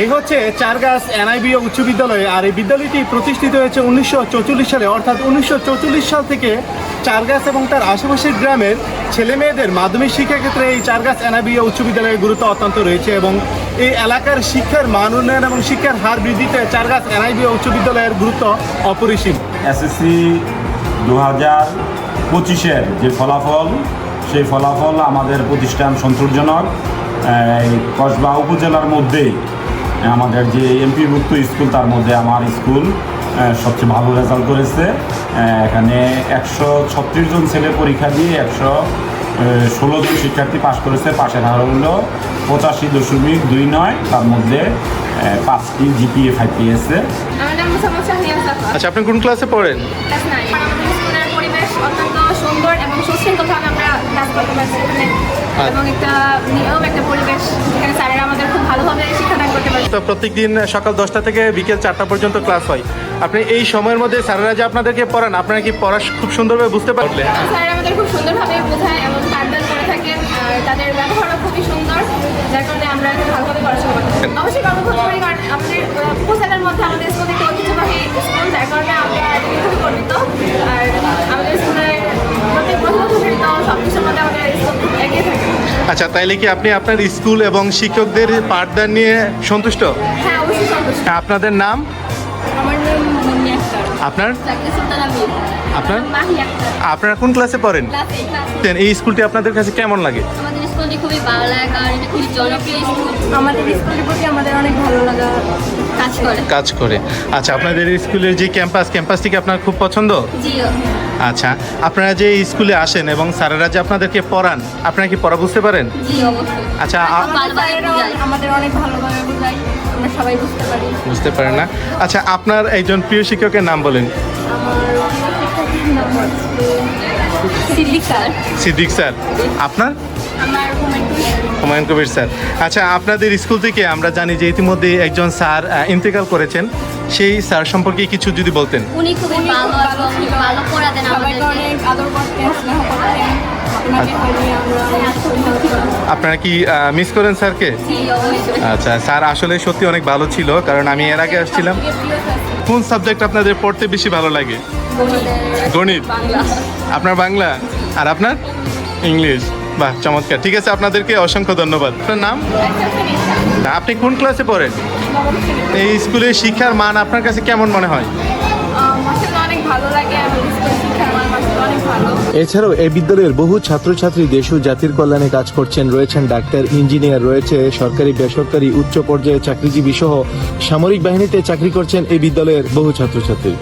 এই হচ্ছে চারগাছ এনআইবি উচ্চ বিদ্যালয়, আর এই বিদ্যালয়টি প্রতিষ্ঠিত হয়েছে উনিশশো সালে। অর্থাৎ উনিশশো সাল থেকে চারগাছ এবং তার আশেপাশের গ্রামের ছেলে মেয়েদের মাধ্যমিক শিক্ষা ক্ষেত্রে এই চারগাছ এনআইবি উচ্চ বিদ্যালয়ের গুরুত্ব অত্যন্ত রয়েছে এবং এই এলাকার শিক্ষার মান উন্নয়ন এবং শিক্ষার হার বৃদ্ধিতে চারগাছ এনআইবি উচ্চ বিদ্যালয়ের গুরুত্ব অপরিসীম। এসএসসি দু হাজার পঁচিশের যে ফলাফল, সেই ফলাফল আমাদের প্রতিষ্ঠান সন্তোষজনক। কসবা উপজেলার মধ্যেই আমাদের যে এমপিভুক্ত স্কুল তার মধ্যে আমার স্কুল সবচেয়ে ভালো রেজাল্ট করেছে। এখানে একশো ছত্রিশ জন ছেলে পরীক্ষা দিয়ে একশো ষোলো জন শিক্ষার্থী পাশ করেছে পাশের হার হলো পঁচাশি দশমিক দুই নয় তার মধ্যে পাঁচটি জিপিএ ফাইভ পেয়েছে আচ্ছা আপনি কোন ক্লাসে পড়েন? Class nine. আমাদের স্কুলের পরিবেশ অত্যন্ত সুন্দর এবং সুশৃঙ্খলভাবে আমরা ক্লাস করতে পারছি এবং একটা নিয়ম একটা পরিবেশ তো প্রত্যেকদিন সকাল দশটা থেকে বিকেল চারটা পর্যন্ত ক্লাস হয়। আপনি এই সময়ের মধ্যে স্যারেরা যে আপনাদেরকে পড়ান, আপনারা কি পড়া খুব সুন্দরভাবে বুঝতে পারলে তাদের ব্যবহারও খুবই সুন্দর। যার কারণে আমরা ভালোভাবে পড়াশোনা করতে অবশ্যই আচ্ছা তাইলে কি আপনি আপনার স্কুল এবং শিক্ষকদের পাঠদান নিয়ে সন্তুষ্ট? হ্যাঁ আপনাদের নাম? আপনার? আপনার? আপনারা কোন ক্লাসে পড়েন? এই স্কুলটি আপনাদের কাছে কেমন লাগে? স্কুলটি খুবই ভালো লাগে কারণ এটা খুবই জনপ্রিয় স্কুল। আমাদের স্কুলের প্রতি আমাদের অনেক ভালো লাগা কাজ করে। কাজ করে। আচ্ছা আপনাদের স্কুলের যে ক্যাম্পাস ক্যাম্পাসটি কি আপনার খুব পছন্দ? জি। আচ্ছা আপনারা যে স্কুলে আসেন এবং স্যারেরা যে আপনাদেরকে পড়ান আপনারা কি পড়া বুঝতে পারেন? জি অবশ্যই। আচ্ছা আ- আমাদের অনেক ভালোভাবে বোঝায় আমরা সবাই বুঝতে পারি। বুঝতে পারেন না? আচ্ছা আপনার একজন প্রিয় শিক্ষকের নাম বলেন। আমার শিক্ষকের নাম হচ্ছে সিদ্দিক স্যার। সিদ্দিক স্যার। আপনার? হুমায়ুন কবির স্যার। আচ্ছা আপনাদের স্কুল থেকে আমরা জানি যে ইতিমধ্যে একজন স্যার ইন্তেকাল করেছেন। সেই স্যার সম্পর্কে কিছু যদি বলতেন। উনি খুবই ভালো এবং ভালো পড়াতেন আমাদেরকে। আদর করতেন স্নেহ করতেন। ভালো ছিলাম। আপনারা কি মিস করেন স্যারকে? আচ্ছা স্যার আসলে সত্যি অনেক ভালো ছিল কারণ আমি এর আগে আসছিলাম। কোন সাবজেক্ট আপনাদের পড়তে বেশি ভালো লাগে? গণিত। আপনার বাংলা? আর আপনার? ইংলিশ। বাহ, চমৎকার। ঠিক আছে, আপনাদেরকে অসংখ্য ধন্যবাদ। আপনার নাম? আপনি কোন ক্লাসে পড়েন? এই স্কুলের শিক্ষার মান আপনার কাছে কেমন মনে হয়? এছাড়াও এই বিদ্যালয়ের বহু ছাত্রছাত্রী দেশ ও জাতির কল্যাণে কাজ করছেন, রয়েছেন ডাক্তার, ইঞ্জিনিয়ার, রয়েছে সরকারি, বেসরকারি, উচ্চ পর্যায়ে চাকরিজীবী সহ সামরিক বাহিনীতে চাকরি করছেন এই বিদ্যালয়ের বহু ছাত্রছাত্রী।